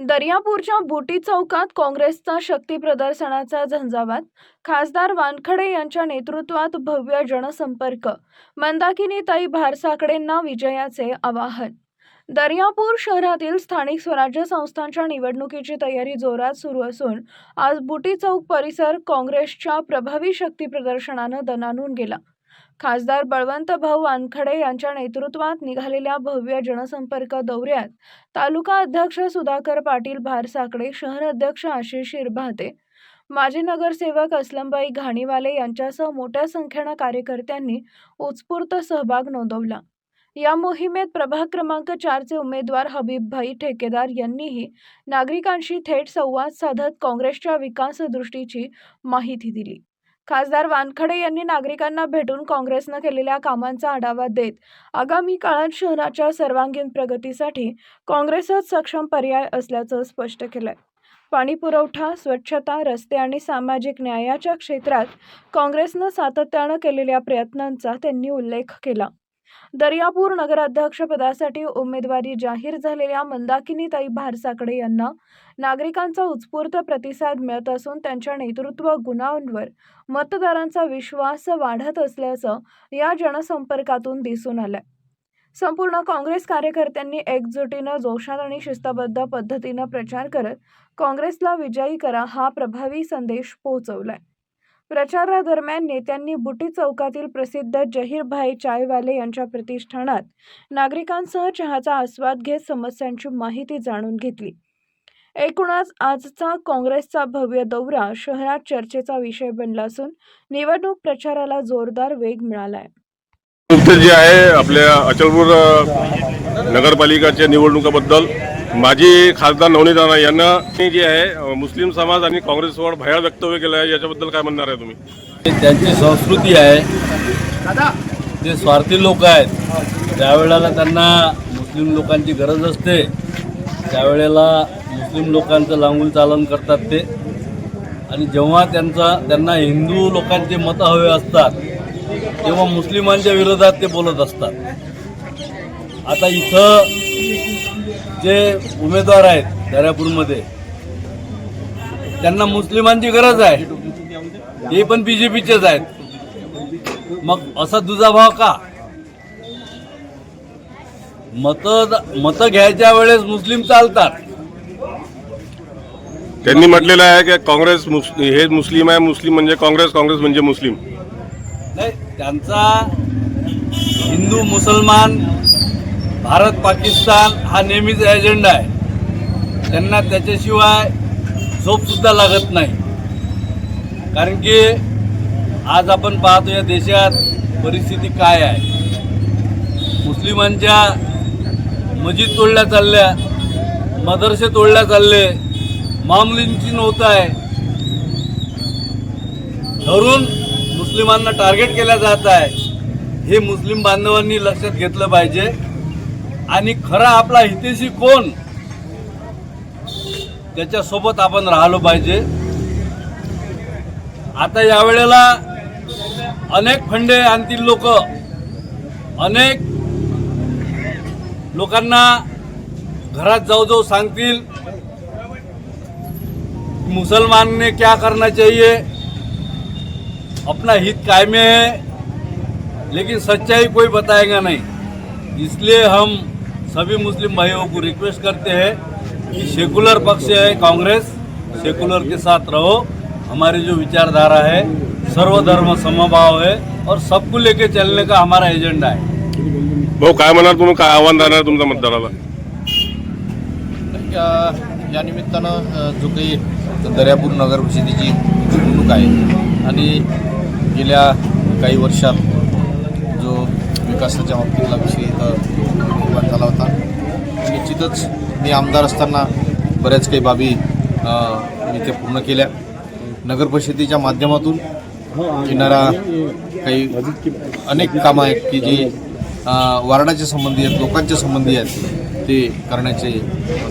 दर्यापूरच्या बुटी चौकात काँग्रेसचा शक्ती प्रदर्शनाचा झंझावात खासदार वानखडे यांच्या नेतृत्वात भव्य जनसंपर्क मंदाकिनी ताई भारसाकडेंना विजयाचे आवाहन. दर्यापूर शहरातील स्थानिक स्वराज्य संस्थांच्या निवडणुकीची तयारी जोरात सुरू असून आज बुटी चौक परिसर काँग्रेसच्या प्रभावी शक्ती प्रदर्शनानं दणानून गेला. खासदार बळवंतभाऊ वानखडे यांच्या नेतृत्वात निघालेल्या भव्य जनसंपर्क दौऱ्यात तालुका अध्यक्ष सुधाकर पाटील भारसाकडे शहर अध्यक्ष आशिष शिरभाते माजी नगरसेवक असलमबाई घाणीवाले यांच्यासह मोठ्या संख्येनं कार्यकर्त्यांनी उत्स्फूर्त सहभाग नोंदवला. या मोहिमेत प्रभाग क्रमांक चारचे उमेदवार हबीबभाई ठेकेदार यांनीही नागरिकांशी थेट संवाद साधत काँग्रेसच्या विकास दृष्टीची माहिती दिली. खासदार वानखडे यांनी नागरिकांना भेटून काँग्रेसनं केलेल्या कामांचा आढावा देत आगामी काळात शहराच्या सर्वांगीण प्रगतीसाठी काँग्रेसच सक्षम पर्याय असल्याचं स्पष्ट केलंय. पाणी पुरवठा स्वच्छता रस्ते आणि सामाजिक न्यायाच्या क्षेत्रात काँग्रेसनं सातत्यानं केलेल्या प्रयत्नांचा त्यांनी उल्लेख केला. दर्यापूर नगराध्यक्षपदासाठी उमेदवारी जाहीर झालेल्या मंदाकिनीताई भारसाकडे यांना नागरिकांचा उत्स्फूर्त प्रतिसाद मिळत असून त्यांच्या नेतृत्व गुणांवर मतदारांचा विश्वास वाढत असल्याचं या जनसंपर्कातून दिसून आलंय. संपूर्ण काँग्रेस कार्यकर्त्यांनी एकजुटीनं जोशात आणि शिस्तबद्ध पद्धतीनं प्रचार करत काँग्रेसला विजयी करा हा प्रभावी संदेश पोहोचवलाय. प्रचारादरम्यान नेत्यांनी बुटी चौकातील प्रसिद्ध जहीरभाई चायवाले यांच्या प्रतिष्ठानात नागरिकांसह चहाचा आस्वाद घेत समस्यांची माहिती जाणून घेतली. एकूणच आजचा काँग्रेसचा भव्य दौरा शहरात चर्चेचा विषय बनला असून निवडणूक प्रचाराला जोरदार वेग मिळालाय. नुकतेच जे आहे आपल्या अचलपूर नगरपालिकाच्या निवडणुकाबद्दल माजी खासदार नवनीत राणा यांना जे आहे मुस्लिम समाज आणि काँग्रेसवर भयाळ वक्तव्य केलं आहे याच्याबद्दल काय म्हणणार आहे तुम्ही? त्यांची संस्कृती आहे. ते स्वार्थी लोक आहेत ज्यावेळेला त्यांना मुस्लिम लोकांची गरज असते. त्यावेळेला मुस्लिम लोकांचं लांगूल चालन करतात ते. आणि जेव्हा त्यांचा त्यांना हिंदू लोकांचे मतं हवे असतात तेव्हा मुस्लिमांच्या विरोधात ते बोलत असतात. आता इथं जे उमेदवार आहेत दर्यापूरमध्ये त्यांना मुस्लिमांची गरज आहे. हे पण बीजेपीचेच आहेत. मग असा दुजाभाव का? मत मत घ्यायच्या वेळेस मुस्लिम चालतात. त्यांनी म्हटलेलं आहे की काँग्रेस हे मुस्लिम आहे मुस्लिम म्हणजे काँग्रेस काँग्रेस म्हणजे मुस्लिम. नाही त्यांचा हिंदू मुसलमान भारत पाकिस्तान हा नेहमीच एजेंडा आहे. त्यांना त्याच्याशिवाय झोपसुद्धा लागत नाही. कारण की आज आपण पाहतो या देशात परिस्थिती काय आहे. मुस्लिमांच्या मजिद तोडल्या चालल्या मदरसे तोडल्या चालले मामलींची नव्हतं आहे. धरून मुस्लिमांना टार्गेट केल्या जात आहे. हे मुस्लिम बांधवांनी लक्षात घेतलं पाहिजे. आणि खरा आपला हितेशी कोण? त्याच्यासोबत आपण राहिलो पाहिजे. आता यावेळेला अनेक फंडे आणतील लोक. अनेक लोकांना घरात जाऊ जाऊ सांगतील मुसलमान ने क्या करना चाहिए? अपना हित कायमे है लेकिन सच्चाई कोई बताएगा नहीं। इसलिए हम सभी मुस्लिम भाइयों को रिक्वेस्ट करते हैं कि सेकुलर पक्ष है कांग्रेस सेकुलर के साथ रहो। हमारी जो विचारधारा है सर्वधर्म समभाव है और सबको लेके चलने का हमारा एजेंडा है। भाऊ काय म्हणणार तुम्ही? काय आव्हान राहणार तुमच्या मतदाराला? या या निमित्तानं जो काही दर्यापूर नगर परिषदेची निवडणूक आहे आणि गेल्या काही वर्षात जो विकासाच्या बाबतीतला विषय इथं झाला होता. निश्चितच मी आमदार असताना बऱ्याच काही बाबी इथे पूर्ण केल्या. नगर परिषदेच्या माध्यमातून येणारा काही अनेक कामं आहेत की जी वार्डाच्या संबंधी आहेत लोकांच्या संबंधी आहेत ते करण्याचे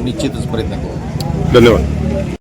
निश्चितच प्रयत्न करू. धन्यवाद.